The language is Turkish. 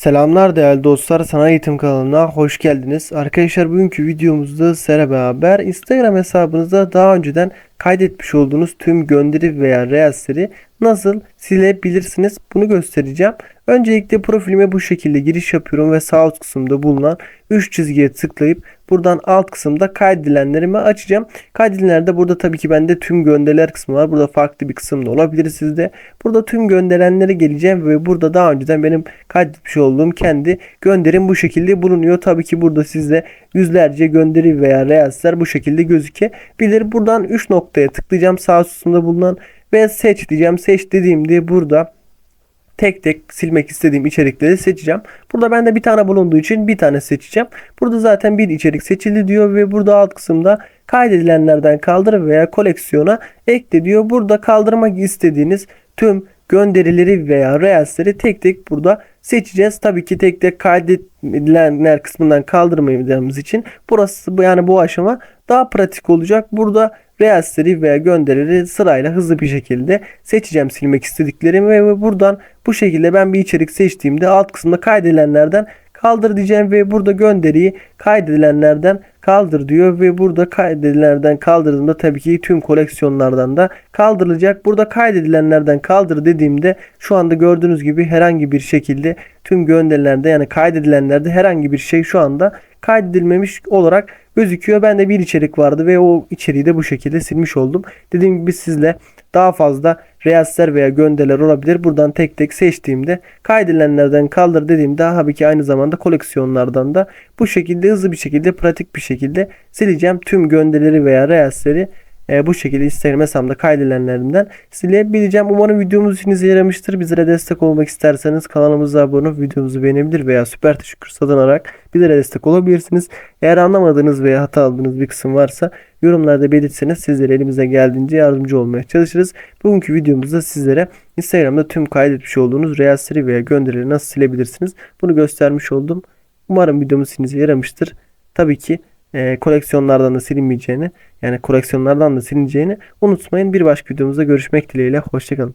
Selamlar değerli dostlar, Sana Eğitim kanalına hoş geldiniz. Arkadaşlar bugünkü videomuzda sizlere beraber Instagram hesabınızda daha önceden kaydetmiş olduğunuz tüm gönderi veya reelsleri nasıl silebilirsiniz bunu göstereceğim. Öncelikle profilime bu şekilde giriş yapıyorum ve sağ alt kısımda bulunan 3 çizgiye tıklayıp buradan alt kısımda kaydedilenlerimi açacağım. Kaydedilenlerde burada tabii ki bende tüm gönderiler kısmı var. Burada farklı bir kısım da olabilir sizde. Burada tüm gönderenlere geleceğim ve burada daha önceden benim kaydetmiş olduğum kendi gönderim bu şekilde bulunuyor. Tabii ki burada sizde yüzlerce gönderi veya reelsler bu şekilde gözükebilir. Buradan 3 noktaya tıklayacağım sağ üst kısımda bulunan ve seç diyeceğim. Seç dediğimde burada tek tek silmek istediğim içerikleri seçeceğim. Burada bende bir tane bulunduğu için bir tane seçeceğim. Burada zaten bir içerik seçildi diyor ve burada alt kısımda kaydedilenlerden kaldır veya koleksiyona ekle diyor. Burada kaldırmak istediğiniz tüm gönderileri veya reelsleri tek tek burada seçeceğiz. Tabii ki tek tek kaydedilenler kısmından kaldırmayacağımız için burası yani bu aşama daha pratik olacak. Burada reelsleri veya gönderileri sırayla hızlı bir şekilde seçeceğim silmek istediklerimi ve buradan bu şekilde ben bir içerik seçtiğimde alt kısımda kaydedilenlerden kaldır diyeceğim ve burada gönderiyi kaydedilenlerden kaldır diyor ve burada kaydedilenlerden kaldırdığımda tabii ki tüm koleksiyonlardan da kaldırılacak. Burada kaydedilenlerden kaldır dediğimde şu anda gördüğünüz gibi herhangi bir şekilde tüm gönderilerde yani kaydedilenlerde herhangi bir şey şu anda kaydedilmemiş olarak gözüküyor. Bende bir içerik vardı ve o içeriği de bu şekilde silmiş oldum. Dediğim gibi sizle daha fazla reelsler veya gönderiler olabilir. Buradan tek tek seçtiğimde kaydedilenlerden kaldır dediğimde tabii ki aynı zamanda koleksiyonlardan da bu şekilde hızlı bir şekilde pratik bir şekilde sileceğim. Tüm gönderileri veya reelsleri e, bu şekilde Instagram hesabımda kaydedilenlerinden silebileceğim. Umarım videomuz işinize yaramıştır. Bizlere destek olmak isterseniz kanalımıza abone olup videomuzu beğenebilir veya süper teşekkür satınarak bizlere destek olabilirsiniz. Eğer anlamadığınız veya hata aldığınız bir kısım varsa yorumlarda belirtseniz sizlere elimize geldiğince yardımcı olmaya çalışırız. Bugünkü videomuzda sizlere Instagram'da tüm kaydetmiş olduğunuz reelsleri veya gönderileri nasıl silebilirsiniz bunu göstermiş oldum. Umarım videomuz işinize yaramıştır. Tabii ki e, koleksiyonlardan da silinmeyeceğini yani koleksiyonlardan da silineceğini unutmayın. Bir başka videomuzda görüşmek dileğiyle. Hoşçakalın.